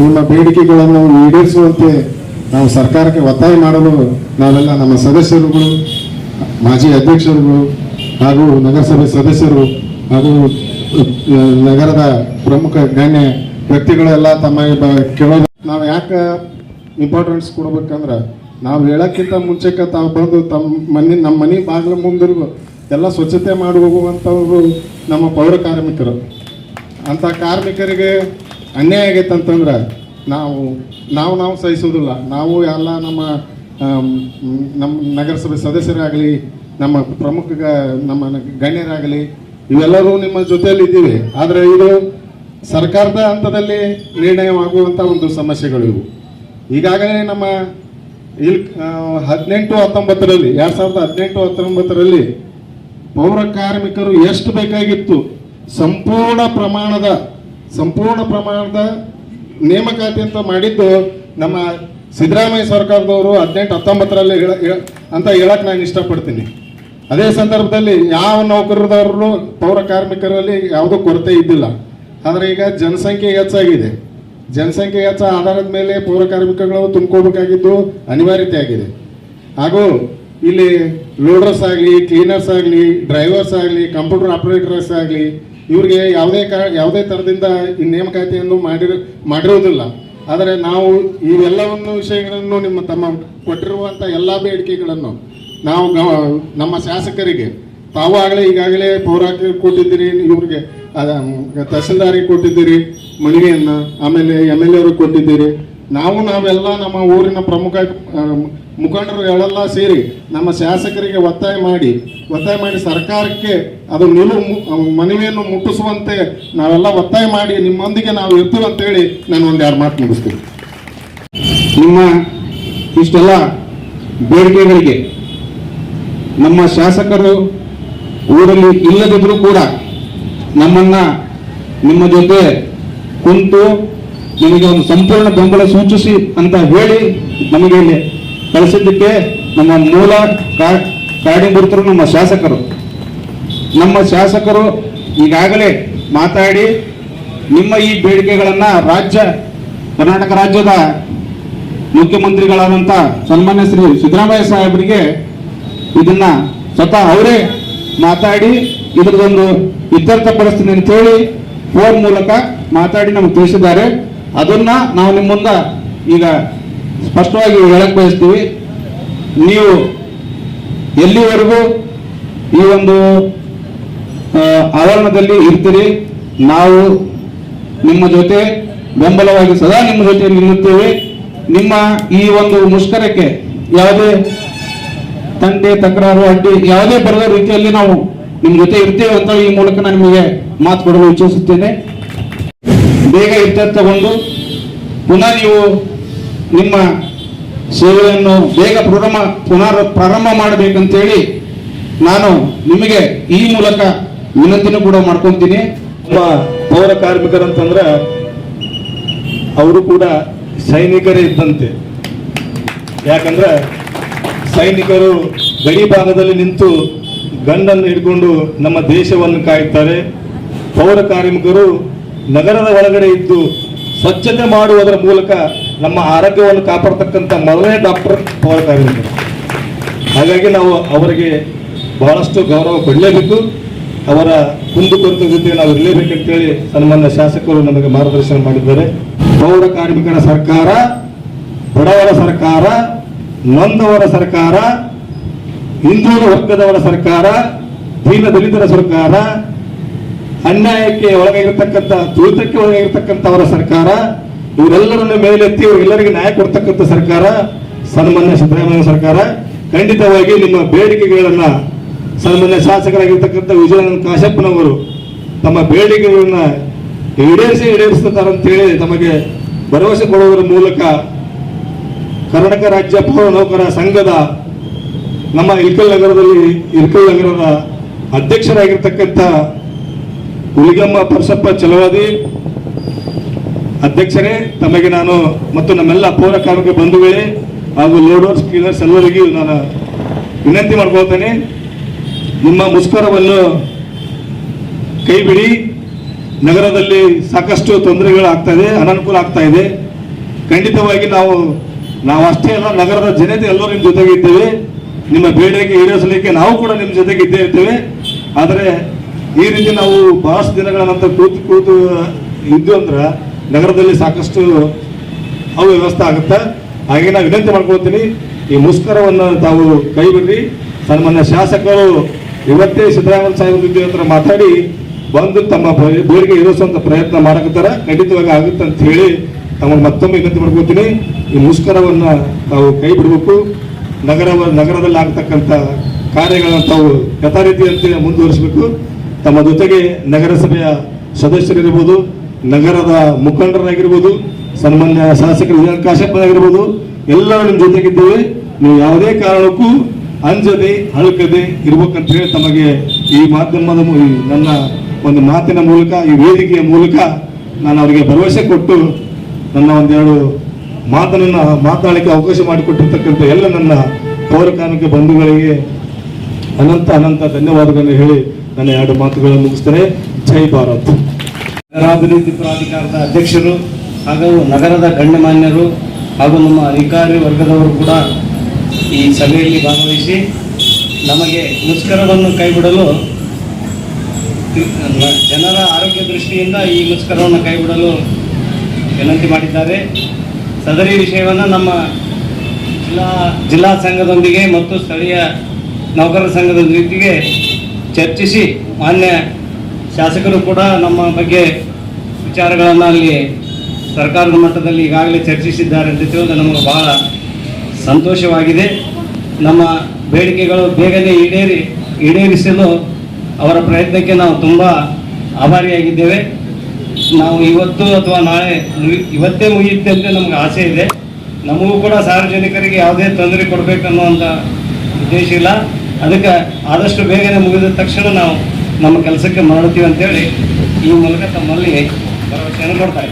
ನಿಮ್ಮ ಬೇಡಿಕೆಗಳನ್ನು ಈಡೇರಿಸುವಂತೆ ನಾವು ಸರ್ಕಾರಕ್ಕೆ ಒತ್ತಾಯ ಮಾಡಲು ನಾವೆಲ್ಲ ನಮ್ಮ ಸದಸ್ಯರುಗಳು, ಮಾಜಿ ಅಧ್ಯಕ್ಷರುಗಳು ಹಾಗೂ ನಗರಸಭೆ ಸದಸ್ಯರು ಹಾಗೂ ನಗರದ ಪ್ರಮುಖ ಗಣ್ಯ ವ್ಯಕ್ತಿಗಳೆಲ್ಲ ತಮ್ಮ ಕೇಳೋದು ನಾವು ಯಾಕೆ ಇಂಪಾರ್ಟೆನ್ಸ್ ಕೊಡ್ಬೇಕಂದ್ರೆ ನಾವು ಹೇಳೋಕ್ಕಿಂತ ಮುಂಚೆಕ್ಕೆ ತಾವು ಬಂದು ತಮ್ಮ ಮನೆ, ನಮ್ಮ ಮನೆ ಬಾಗಿಲ ಮುಂದಿರ್ಗು ಎಲ್ಲ ಸ್ವಚ್ಛತೆ ಮಾಡಿ ಹೋಗುವಂಥವ್ರು ನಮ್ಮ ಪೌರ ಕಾರ್ಮಿಕರು. ಅಂಥ ಕಾರ್ಮಿಕರಿಗೆ ಅನ್ಯಾಯ ಆಗೈತೆ ಅಂತಂದ್ರೆ ನಾವು ನಾವು ನಾವು ಸಹಿಸೋದಿಲ್ಲ ನಾವು ಎಲ್ಲ ನಮ್ಮ ನಮ್ಮ ನಗರಸಭೆ ಸದಸ್ಯರಾಗಲಿ, ನಮ್ಮ ಪ್ರಮುಖ ನಮ್ಮ ಗಣ್ಯರಾಗಲಿ, ಇವೆಲ್ಲರೂ ನಿಮ್ಮ ಜೊತೆಯಲ್ಲಿ ಇದ್ದೀವಿ. ಆದರೆ ಇದು ಸರ್ಕಾರದ ಹಂತದಲ್ಲಿ ನಿರ್ಣಯವಾಗುವಂಥ ಒಂದು ಸಮಸ್ಯೆಗಳು ಇವು. ಈಗಾಗಲೇ ನಮ್ಮ ಇಲ್ ಹದಿನೆಂಟು ಹತ್ತೊಂಬತ್ತರಲ್ಲಿ, ಎರಡು ಸಾವಿರದ ಹದಿನೆಂಟು ಹತ್ತೊಂಬತ್ತರಲ್ಲಿ ಪೌರ ಕಾರ್ಮಿಕರು ಎಷ್ಟು ಬೇಕಾಗಿತ್ತು? ಸಂಪೂರ್ಣ ಪ್ರಮಾಣದ ಸಂಪೂರ್ಣ ಪ್ರಮಾಣದ ನೇಮಕಾತಿ ಅಂತ ಮಾಡಿದ್ದು ನಮ್ಮ ಸಿದ್ದರಾಮಯ್ಯ ಸರ್ಕಾರದವರು ಹದಿನೆಂಟು, ಹತ್ತೊಂಬತ್ತರಲ್ಲಿ ಅಂತ ಹೇಳಕ್ ನಾನು ಇಷ್ಟಪಡ್ತೀನಿ. ಅದೇ ಸಂದರ್ಭದಲ್ಲಿ ಯಾವ ನೌಕರದವರು ಪೌರ ಕಾರ್ಮಿಕರಲ್ಲಿ ಯಾವುದೂ ಕೊರತೆ ಇದ್ದಿಲ್ಲ. ಆದರೆ ಈಗ ಜನಸಂಖ್ಯೆ ಹೆಚ್ಚಾಗಿದೆ. ಜನಸಂಖ್ಯೆ ಹೆಚ್ಚ ಆಧಾರದ ಮೇಲೆ ಪೌರ ಕಾರ್ಮಿಕಗಳು ತುಂಬಿಕೊಳ್ಬೇಕಾಗಿದ್ದು ಅನಿವಾರ್ಯತೆ ಆಗಿದೆ ಹಾಗೂ ಇಲ್ಲಿ ಲೋಡರ್ಸ್ ಆಗಲಿ, ಕ್ಲೀನರ್ಸ್ ಆಗಲಿ, ಡ್ರೈವರ್ಸ್ ಆಗಲಿ, ಕಂಪ್ಯೂಟರ್ ಆಪರೇಟರ್ಸ್ ಆಗಲಿ ಇವ್ರಿಗೆ ಯಾವುದೇ ಕಾ, ಯಾವುದೇ ಥರದಿಂದ ಈ ನೇಮಕಾತಿಯನ್ನು ಮಾಡಿರ, ಮಾಡಿರುವುದಿಲ್ಲ. ಆದರೆ ನಾವು ಇವೆಲ್ಲವನ್ನು ವಿಷಯಗಳನ್ನು ನಿಮ್ಮ ತಮ್ಮ ಕೊಟ್ಟಿರುವಂಥ ಎಲ್ಲ ಬೇಡಿಕೆಗಳನ್ನು ನಾವು ನಮ್ಮ ಶಾಸಕರಿಗೆ, ತಾವು ಆಗಲೇ ಈಗಾಗಲೇ ಪೌರಾಕ ಕೊಟ್ಟಿದ್ದೀರಿ, ಇವ್ರಿಗೆ ತಹಸೀಲ್ದಾರಿಗೆ ಕೊಟ್ಟಿದ್ದೀರಿ, ಮಳಿಗೆಯನ್ನು ಆಮೇಲೆ ಎಂ ಎಲ್ ಎರು ಕೊಟ್ಟಿದ್ದೀರಿ ನಾವು ನಾವೆಲ್ಲ ನಮ್ಮ ಊರಿನ ಪ್ರಮುಖ ಮುಖಂಡರು ಎಲ್ಲ ಸೇರಿ ನಮ್ಮ ಶಾಸಕರಿಗೆ ಒತ್ತಾಯ ಮಾಡಿ ಒತ್ತಾಯ ಮಾಡಿ ಸರ್ಕಾರಕ್ಕೆ ಅದು ನಿಲುವು ಮು- ಮನವಿಯನ್ನು ಮುಟ್ಟಿಸುವಂತೆ ನಾವೆಲ್ಲ ಒತ್ತಾಯ ಮಾಡಿ ನಿಮ್ಮೊಂದಿಗೆ ನಾವು ಇರ್ತೀವಿ ಅಂತೇಳಿ ನಾನು ಒಂದೆರಡು ಮಾತು ಮುಗಿಸ್ತೀನಿ. ನಿಮ್ಮ ಇಷ್ಟೆಲ್ಲ ಬೇಡಿಕೆಗಳಿಗೆ ನಮ್ಮ ಶಾಸಕರು ಊರಲ್ಲಿ ಇಲ್ಲದಿದ್ದರೂ ಕೂಡ ನಮ್ಮನ್ನ ನಿಮ್ಮ ಜೊತೆ ಕುಂತು ನಿಮಗೆ ಒಂದು ಸಂಪೂರ್ಣ ಬೆಂಬಲ ಸೂಚಿಸಿ ಅಂತ ಹೇಳಿ ನಮಗೆ ಇಲ್ಲಿ ಕಳಿಸಿದ್ದಕ್ಕೆ ನಮ್ಮ ಮೂಲ ಕಾ- ಕಾರಣೀಭೂತರು ನಮ್ಮ ಶಾಸಕರು. ನಮ್ಮ ಶಾಸಕರು ಈಗಾಗಲೇ ಮಾತಾಡಿ ನಿಮ್ಮ ಈ ಬೇಡಿಕೆಗಳನ್ನು ರಾಜ್ಯ, ಕರ್ನಾಟಕ ರಾಜ್ಯದ ಮುಖ್ಯಮಂತ್ರಿಗಳಾದಂಥ ಸನ್ಮಾನ್ಯ ಶ್ರೀ ಸಿದ್ದರಾಮಯ್ಯ ಸಾಹೇಬರಿಗೆ ಇದನ್ನ ಸ್ವತಃ ಅವರೇ ಮಾತಾಡಿ ಇದರದೊಂದು ಇತ್ಯರ್ಥ ಅಂತ ಹೇಳಿ ಫೋನ್ ಮೂಲಕ ಮಾತಾಡಿ ನಮ್ಗೆ ತಿಳಿಸಿದ್ದಾರೆ. ಅದನ್ನ ನಾವು ನಿಮ್ಮ ಮುಂದೆ ಈಗ ಸ್ಪಷ್ಟವಾಗಿ ಹೇಳಕ್ ಬಯಸ್ತೀವಿ. ನೀವು ಎಲ್ಲಿವರೆಗೂ ಈ ಒಂದು ಆವರಣದಲ್ಲಿ ಇರ್ತೀರಿ, ನಾವು ನಿಮ್ಮ ಜೊತೆ ಬೆಂಬಲವಾಗಿ ಸದಾ ನಿಮ್ಮ ಜೊತೆ ನಿಲ್ಲುತ್ತೇವೆ. ನಿಮ್ಮ ಈ ಒಂದು ಮುಷ್ಕರಕ್ಕೆ ಯಾವುದೇ ತಂಟೆ ತಕರಾರು, ಅಡ್ಡಿ ಯಾವುದೇ ಬರದ ರೀತಿಯಲ್ಲಿ ನಾವು ನಿಮ್ಮ ಜೊತೆ ಇರ್ತೇವೆ ಅಂತ ಈ ಮೂಲಕ ನಾನು ನಿಮಗೆ ಮಾತು ಕೊಡಲು ಇಚ್ಛಿಸುತ್ತೇನೆ. ಬೇಗ ಇದ್ದ ತಗೊಂಡು ಪುನಃ ನೀವು ನಿಮ್ಮ ಸೇವೆಯನ್ನು ಬೇಗ ಪ್ರಾರಂಭ ಪುನರ್ ಪ್ರಾರಂಭ ಮಾಡಬೇಕಂತೇಳಿ ನಾನು ನಿಮಗೆ ಈ ಮೂಲಕ ವಿನಂತಿನೂ ಕೂಡ ಮಾಡ್ಕೊತೀನಿ. ನಮ್ಮ ಪೌರ ಕಾರ್ಮಿಕರಂತಂದ್ರೆ ಅವರು ಕೂಡ ಸೈನಿಕರೇ ಇದ್ದಂತೆ. ಯಾಕಂದ್ರೆ ಸೈನಿಕರು ಗಡಿ ಭಾಗದಲ್ಲಿ ನಿಂತು ಗಂಡನ್ನು ಹಿಡ್ಕೊಂಡು ನಮ್ಮ ದೇಶವನ್ನು ಕಾಯುತ್ತಾರೆ ಪೌರ ಕಾರ್ಮಿಕರು ನಗರದ ಒಳಗಡೆ ಇದ್ದು ಸ್ವಚ್ಛತೆ ಮಾಡುವುದರ ಮೂಲಕ ನಮ್ಮ ಆರೋಗ್ಯವನ್ನು ಕಾಪಾಡತಕ್ಕಂಥ ಮೊದಲನೇ ಡಾಕ್ಟರ್ ಕಾರ್ಮಿಕರು ಹಾಗಾಗಿ ನಾವು ಅವರಿಗೆ ಬಹಳಷ್ಟು ಗೌರವ ಕೊಡಲೇಬೇಕು. ಅವರ ಕುಂದುಕೊರತೆ ಜೊತೆ ನಾವು ಇರಲೇಬೇಕಂತೇಳಿ ಸನ್ಮಾನ್ಯ ಶಾಸಕರು ನಮಗೆ ಮಾರ್ಗದರ್ಶನ ಮಾಡಿದ್ದಾರೆ. ಪೌರ ಕಾರ್ಮಿಕರ ಸರ್ಕಾರ, ಬಡವರ ಸರ್ಕಾರ, ನೊಂದವರ ಸರ್ಕಾರ ಹಿಂದೂ ವರ್ಗದವರ ಸರ್ಕಾರ, ದೀನ ದಲಿತರ ಸರ್ಕಾರ ಅನ್ಯಾಯಕ್ಕೆ ಒಳಗಾಗಿರ್ತಕ್ಕಂಥ ತುಳಿತಕ್ಕೆ ಒಳಗಾಗಿರ್ತಕ್ಕಂಥವರ ಸರ್ಕಾರ, ಇವರೆಲ್ಲರನ್ನ ಮೇಲೆತ್ತಿ ಇವರೆಲ್ಲರಿಗೆ ನ್ಯಾಯ ಕೊಡ್ತಕ್ಕಂಥ ಸರ್ಕಾರ, ಸನ್ಮಾನ್ಯ ಸಿದ್ದರಾಮಯ್ಯ ಸರ್ಕಾರ. ಖಂಡಿತವಾಗಿ ನಿಮ್ಮ ಬೇಡಿಕೆಗಳನ್ನ ಸನ್ಮಾನ್ಯ ಶಾಸಕರಾಗಿರ್ತಕ್ಕಂಥ ವಿಜಯಾನಂದ ಕಾಶಪ್ಪನವರು ತಮ್ಮ ಬೇಡಿಕೆಗಳನ್ನ ಈಡೇರಿಸಿ ಅಂತೇಳಿ ತಮಗೆ ಭರವಸೆ ಕೊಡುವುದರ ಮೂಲಕ ಕರ್ನಾಟಕ ರಾಜ್ಯ ಪೌರ ನೌಕರ ಸಂಘದ ನಮ್ಮ ಇಲ್ಕಲ್ ನಗರದಲ್ಲಿ ಇಲ್ಕಲ್ ನಗರದ ಅಧ್ಯಕ್ಷರಾಗಿರ್ತಕ್ಕಂಥ ಹುಲಿಗಮ್ಮ ಪರಸಪ್ಪ ಚಲವಾದಿ ಅಧ್ಯಕ್ಷರೇ, ತಮಗೆ ನಾನು ಮತ್ತು ನಮ್ಮೆಲ್ಲ ಪೌರ ಕಾರ್ಮಿಕ ಬಂಧುಗಳೇ ಹಾಗೂ ಲೋಡರ್ಸ್ ಕ್ಲೀನರ್ಸ್ ಎಲ್ಲರಿಗೂ ನಾನು ವಿನಂತಿ ಮಾಡ್ಕೊಳ್ತೇನೆ. ನಿಮ್ಮ ಮುಷ್ಕರವನ್ನು ಕೈ ಬಿಡಿ ನಗರದಲ್ಲಿ ಸಾಕಷ್ಟು ತೊಂದರೆಗಳು ಆಗ್ತಾ ಇದೆ ಅನಾನುಕೂಲ ಆಗ್ತಾ ಇದೆ ಖಂಡಿತವಾಗಿ ನಾವು ನಾವು ಅಷ್ಟೇ ಅಲ್ಲ, ನಗರದ ಜನತೆ ಎಲ್ಲರೂ ನಿಮ್ಮ ಜೊತೆಗೆ ಇದ್ದೇವೆ ನಿಮ್ಮ ಬೇಡಿಕೆ ಈಡೇರಿಸಲಿಕ್ಕೆ ನಾವು ಕೂಡ ನಿಮ್ಮ ಜೊತೆಗೆ ಇದ್ದೇ ಇರ್ತೇವೆ. ಆದರೆ ಈ ರೀತಿ ನಾವು ಬಹಳಷ್ಟು ದಿನಗಳ ನಂತರ ಕೂತು ಕೂತು ಇದ್ದು ಅಂದ್ರೆ ನಗರದಲ್ಲಿ ಸಾಕಷ್ಟು ಅವ್ಯವಸ್ಥೆ ಆಗುತ್ತೆ? ಹಾಗೆ ನಾವು ವಿನಂತಿ ಮಾಡ್ಕೊಳ್ತೀನಿ, ಈ ಮುಷ್ಕರವನ್ನು ತಾವು ಕೈ ಬಿಡ್ರಿ ಸನ್ಮಾನ್ಯ ಶಾಸಕರು, ಇವತ್ತೇ ಸಿದ್ದರಾಮಯ್ಯ ಸಾಹೇಬ್ ಜೊತೆ ಹತ್ರ ಮಾತಾಡಿ, ಬಂದು ತಮ್ಮ ಬೇಡಿಕೆ ಈಡೇರಿಸುವಂತ ಪ್ರಯತ್ನ ಮಾಡಕತ್ತಾರ. ಖಂಡಿತವಾಗಿ ಆಗುತ್ತೆ ಅಂತ ಹೇಳಿ ತಮ್ಮನ್ನು ಮತ್ತೊಮ್ಮೆ ವಿನಂತಿ ಮಾಡ್ಕೊಳ್ತೀನಿ. ಈ ಮುಷ್ಕರವನ್ನ ತಾವು ಕೈ ಬಿಡಬೇಕು ನಗರ ನಗರದಲ್ಲಿ ಆಗ್ತಕ್ಕಂಥ ಕಾರ್ಯಗಳನ್ನು ತಾವು ಯಥಾರೀತಿಯಂತೆ ಮುಂದುವರಿಸಬೇಕು. ತಮ್ಮ ಜೊತೆಗೆ ನಗರಸಭೆಯ ಸದಸ್ಯರಿರ್ಬೋದು, ನಗರದ ಮುಖಂಡರಾಗಿರ್ಬೋದು, ಸನ್ಮಾನ್ಯ ಶಾಸಕರು ಕಾಶಪ್ಪನಾಗಿರ್ಬೋದು ಎಲ್ಲರೂ ನಿಮ್ಮ ಜೊತೆಗಿದ್ದೇವೆ. ನೀವು ಯಾವುದೇ ಕಾರಣಕ್ಕೂ ಅಂಜದೆ ಅಳುಕದೆ ಇರ್ಬೇಕಂತ ಹೇಳಿ ತಮಗೆ ಈ ಮಾಧ್ಯಮದ ನನ್ನ ಒಂದು ಮಾತಿನ ಮೂಲಕ, ಈ ವೇದಿಕೆಯ ಮೂಲಕ ನಾನು ಅವರಿಗೆ ಭರವಸೆ ಕೊಟ್ಟು ನನ್ನ ಒಂದೆರಡು ಮಾತನ್ನ ಮಾತನಾಡಲಿಕ್ಕೆ ಅವಕಾಶ ಮಾಡಿಕೊಟ್ಟಿರ್ತಕ್ಕಂಥ ಎಲ್ಲ ನನ್ನ ಪೌರ ಕಾರ್ಮಿಕ ಬಂಧುಗಳಿಗೆ ಅನಂತ ಅನಂತ ಧನ್ಯವಾದಗಳನ್ನು ಹೇಳಿ ನನ್ನ ಎರಡು ಮಾತುಗಳನ್ನು ಮುಗಿಸ್ತೇನೆ. ಜೈ ಭಾರತ್. ನಗರಾಭಿವೃದ್ಧಿ ಪ್ರಾಧಿಕಾರದ ಅಧ್ಯಕ್ಷರು ಹಾಗೂ ನಗರದ ಗಣ್ಯಮಾನ್ಯರು ಹಾಗೂ ನಮ್ಮ ಅಧಿಕಾರಿ ವರ್ಗದವರು ಕೂಡ ಈ ಸಭೆಯಲ್ಲಿ ಭಾಗವಹಿಸಿ ನಮಗೆ ಮುಷ್ಕರವನ್ನು ಕೈಬಿಡಲು ಜನರ ಆರೋಗ್ಯ ದೃಷ್ಟಿಯಿಂದ ಈ ಮುಷ್ಕರವನ್ನು ಕೈಬಿಡಲು ವಿನಂತಿ ಮಾಡಿದ್ದಾರೆ. ಸದರಿ ವಿಷಯವನ್ನು ನಮ್ಮ ಜಿಲ್ಲಾ ಜಿಲ್ಲಾ ಸಂಘದೊಂದಿಗೆ ಮತ್ತು ಸ್ಥಳೀಯ ಸಂಘದ ಸಂಘದೊಂದಿಗೆ ಚರ್ಚಿಸಿ ಮಾನ್ಯ ಶಾಸಕರು ಕೂಡ ನಮ್ಮ ಬಗ್ಗೆ ವಿಚಾರಗಳನ್ನು ಅಲ್ಲಿ ಸರ್ಕಾರದ ಮಟ್ಟದಲ್ಲಿ ಈಗಾಗಲೇ ಚರ್ಚಿಸಿದ್ದಾರೆ ಅಂತ ತಿಳಿದು ನಮಗೆ ಬಹಳ ಸಂತೋಷವಾಗಿದೆ. ನಮ್ಮ ಬೇಡಿಕೆಗಳು ಬೇಗನೆ ಈಡೇರಿ, ಈಡೇರಿಸಲು ಅವರ ಪ್ರಯತ್ನಕ್ಕೆ ನಾವು ತುಂಬ ಆಭಾರಿಯಾಗಿದ್ದೇವೆ. ನಾವು ಇವತ್ತು ಅಥವಾ ನಾಳೆ ಇವತ್ತೇ ಮುಗಿಯುತ್ತೆ ಅಂತ ನಮ್ಗೆ ಆಸೆ ಇದೆ. ನಮಗೂ ಕೂಡ ಸಾರ್ವಜನಿಕರಿಗೆ ಯಾವುದೇ ತೊಂದರೆ ಕೊಡಬೇಕನ್ನುವಂಥ ಉದ್ದೇಶ ಇಲ್ಲ. ಅದಕ್ಕೆ ಆದಷ್ಟು ಬೇಗನೆ ಮುಗಿದ ತಕ್ಷಣ ನಾವು ನಮ್ಮ ಕೆಲಸಕ್ಕೆ ಮರಳುತ್ತೀವಿ ಅಂತೇಳಿ ಈ ಮೂಲಕ ತಮ್ಮಲ್ಲಿ ಭರವಸೆಯನ್ನು ಕೊಡ್ತಾ